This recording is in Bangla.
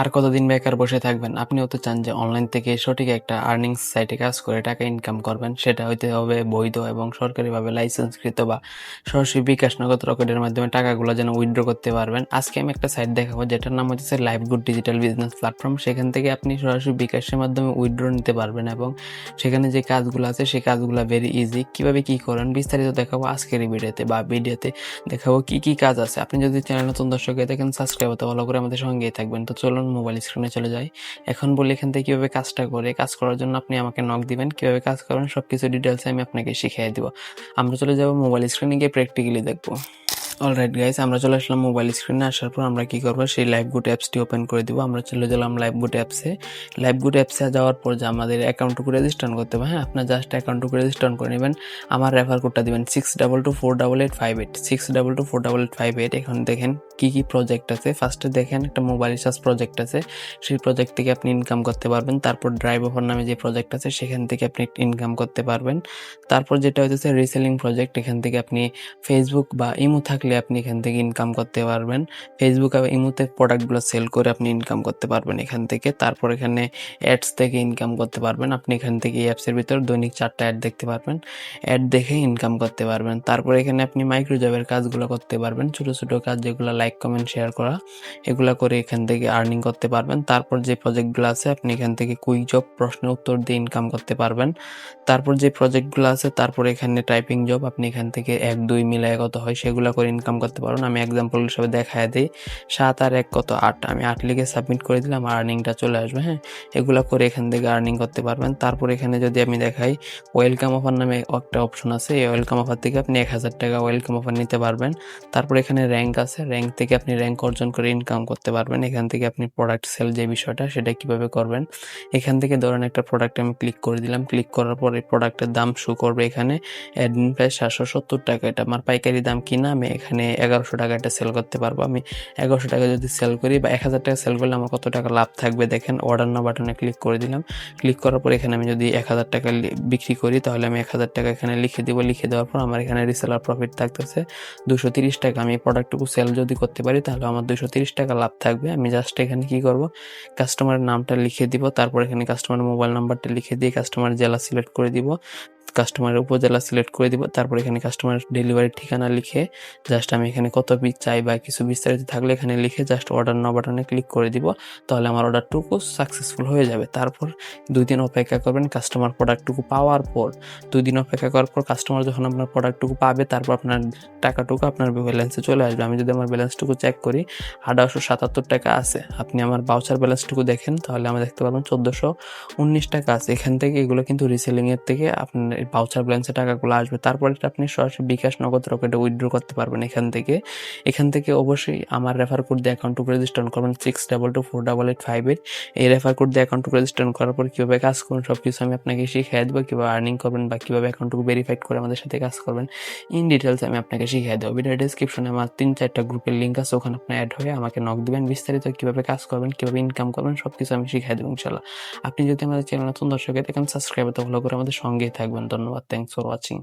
আর কতদিন বেকার বসে থাকবেন? আপনিও তো চান যে অনলাইন থেকে সঠিক একটা আর্নিংস সাইটে কাজ করে টাকা ইনকাম করবেন। সেটা হইতে হবে বৈধ এবং সরকারিভাবে লাইসেন্সকৃত বা সরাসরি বিকাশ নগদ রকেটের মাধ্যমে টাকাগুলো যেন উইথড্র করতে পারবেন। আজকে আমি একটা সাইট দেখাবো, যেটার নাম হচ্ছে live good digital business platform. সেখান থেকে আপনি সরাসরি বিকাশের মাধ্যমে উইথড্র নিতে পারবেন এবং সেখানে যে কাজগুলো আছে, সেই কাজগুলো ভেরি ইজি। কীভাবে কী করেন, বিস্তারিত দেখাবো আজকের ভিডিওতে বা ভিডিওতে দেখাবো কি কি কাজ আছে। আপনি যদি চ্যানেল নতুন দর্শক হয়ে থাকেন সাবস্ক্রাইব হতে ভালো করে আমাদের সঙ্গেই থাকবেন। তো চলুন মোবাইল স্ক্রিনে চলে যাই এখন বলি এখান থেকে কীভাবে কাজটা করে, কাজ করার জন্য আপনি আমাকে নক দিবেন, কীভাবে কাজ করেন সব কিছু ডিটেলস আমি আপনাকে শিখিয়ে দিব। আমরা চলে যাব মোবাইল স্ক্রিনে গিয়ে প্র্যাকটিক্যালি দেখব। অলরাইট গাইস আমরা চলে আসলাম মোবাইল স্ক্রিনে আসার পর আমরা কি করব, সেই লাইভ গুড অ্যাপসটি ওপেন করে দিব। আমরা চলে গেলাম লাইভ গুড অ্যাপসে লাইভ গুড অ্যাপসে যাওয়ার পর যে আমাদের অ্যাকাউন্টটুকু রেজিস্টার করতে হবে হ্যাঁ? আপনার জাস্ট অ্যাকাউন্টটুকু রেজিস্টার করে নেবেন। আমার রেফার কোডটা দিবেন six double two four double eight five eight six double two four double eight five eight এখন দেখেন কি কি প্রজেক্ট আছে? ফার্স্টে দেখেন, একটা মোবাইল রিচার্জ প্রজেক্ট আছে। সেই প্রজেক্ট থেকে আপনি ইনকাম করতে পারবেন। তারপর ড্রাইভ অফার নামে যে প্রজেক্ট আছে, সেখান থেকে আপনি ইনকাম করতে পারবেন। তারপর যেটা হচ্ছে রিসেলিং প্রজেক্ট এখান থেকে আপনি ফেসবুক বা ইমো থাকলে আপনি এখান থেকে ইনকাম করতে পারবেন। ফেসবুক আর ইমোতে প্রোডাক্টগুলো সেল করে আপনি ইনকাম করতে পারবেন এখান থেকে। তারপর এখানে অ্যাডস থেকে ইনকাম করতে পারবেন। আপনি এখান থেকে এই অ্যাপসের ভিতর দৈনিক চারটা অ্যাড দেখতে পারবেন। অ্যাড দেখে ইনকাম করতে পারবেন। তারপর এখানে আপনি মাইক্রো জবের কাজগুলো করতে পারবেন। ছোটো ছোটো কাজ যেগুলো লাইক কমেন্ট শেয়ার করা। এগুলো করে এখান থেকে আর্নিং করতে পারবেন। তারপর যে প্রজেক্টগুলো আছে, আপনি এখান থেকে কুইক জব প্রশ্নের উত্তর দিয়ে ইনকাম করতে পারবেন। তারপর যে প্রজেক্টগুলো আছে, তারপর এখানে টাইপিং জব আপনি এখান থেকে এক, দুই মিলায় কত হয়, সেগুলো করে ইনকাম করতে পারবেন আমি এক্সাম্পল হিসেবে দেখায় দিই, সাত আর এক কত আট? আমি আট লিখে সাবমিট করে দিলাম আর্নিংটা চলে আসবে হ্যাঁ? এগুলো করে এখান থেকে আর্নিং করতে পারবেন। তারপর এখানে যদি আমি দেখাই ওয়েলকাম অফার নামে একটা অপশন আছে, এই ওয়েলকাম অফার থেকে আপনি এক হাজার টাকা ওয়েলকাম অফার নিতে পারবেন। তারপর এখানে র্যাঙ্ক আছে র্যাঙ্ক থেকে আপনি র্যাঙ্ক অর্জন করে ইনকাম করতে পারবেন। এখান থেকে আপনি প্রোডাক্ট সেল যে বিষয়টা, সেটা কীভাবে করবেন? এখান থেকে ধরেন একটা প্রোডাক্ট আমি ক্লিক করে দিলাম। ক্লিক করার পর এই প্রোডাক্টের দাম শো করবে এখানে। অ্যাডমিন প্রায় সাতশো সত্তর টাকা। এটা আমার পাইকারি দাম কিনা? আমি এখানে এগারোশো টাকা এটা সেল করতে পারব। আমি এগারোশো টাকা যদি সেল করি বা এক হাজার টাকা সেল করলে আমার কত টাকা লাভ থাকবে? দেখেন অর্ডার না বাটনে ক্লিক করে দিলাম। ক্লিক করার পর এখানে আমি যদি এক হাজার টাকা বিক্রি করি, তাহলে আমি এক হাজার টাকা এখানে লিখে দিব। লিখে দেওয়ার পর আমার এখানে রিসেলার প্রফিট থাকতেছে। দুশো তিরিশ টাকা। আমি প্রোডাক্টটুকু সেল যদি করতে পারি, তাহলে আমার দুশো তিরিশ টাকা লাভ থাকবে। আমি জাস্ট এখানে কি করব? কাস্টমারের নামটা লিখে দিব, তারপর এখানে কাস্টমার মোবাইল নাম্বারটা লিখে দিয়ে কাস্টমার জেলা সিলেক্ট করে দিব। কাস্টমারের উপজেলা সিলেক্ট করে দিব। তারপর এখানে কাস্টমার ডেলিভারির ঠিকানা লিখে জাস্ট আমি এখানে কত পিস চাই বা কিছু বিস্তারিত থাকলে এখানে লিখে জাস্ট অর্ডার ন বাটনে ক্লিক করে দিব। তাহলে আমার অর্ডারটুকু সাকসেসফুল হয়ে যাবে। তারপর দুই দিন অপেক্ষা করবেন কাস্টমার প্রোডাক্টটুকু পাওয়ার পর। দুই দিন অপেক্ষা করার পর কাস্টমার যখন আপনার প্রোডাক্টটুকু পাবে, তারপর আপনার টাকাটুকু আপনার ব্যালেন্সে চলে আসবে। আমি যদি আমার ব্যালেন্সটুকু চেক করি, আঠারোশো সাতাত্তর টাকা আছে। আপনি আমার বাউচার ব্যালেন্সটুকু দেখেন, তাহলে আমরা দেখতে পারবেন চোদ্দোশো উনিশ টাকা আছে। এখান থেকে এগুলো কিন্তু রিসেলিংয়ের থেকে আপনার ভাউচার ব্যালেন্সে টাকাগুলো আসবে, তারপরে আপনি সরাসরি বিকাশ নগদ রকেটে উইথড্র করতে পারবেন এখান থেকে। এখান থেকে অবশ্যই আমার রেফার কোড দিয়ে অ্যাকাউন্টটুকু রেজিস্টার করবেন six double two four double eight five eight এই রেফার কোড দিয়ে অ্যাকাউন্টটুকু রেজিস্টার করার পর কীভাবে কাজ করুন সব কিছু আমি আপনাকে শিখিয়ে দেবো, কীভাবে আর্নিং করবেন বা কীভাবে অ্যাকাউন্টটুকু ভেরিফাইড করে আমাদের সাথে কাজ করবেন। ইন ডিটেলস আমি আপনাকে শিখিয়ে দেবো। ভিডিও ডিসক্রিপশনে আমার তিন চারটা গ্রুপের লিঙ্ক আছে, ওখানে আপনি অ্যাড হয়ে আমাকে নক দেবেন। বিস্তারিত কীভাবে কাজ করবেন, কীভাবে ইনকাম করবেন সব কিছু আমি শিখিয়ে দেবো ইনশাল্লাহ আপনি যদি আমাদের চ্যানেল নতুন দর্শক দেখেন সাবস্ক্রাইব তো ভালো করে আমাদের সঙ্গেই থাকবেন। ধন্যবাদ থ্যাংকস ফর ওয়াচিং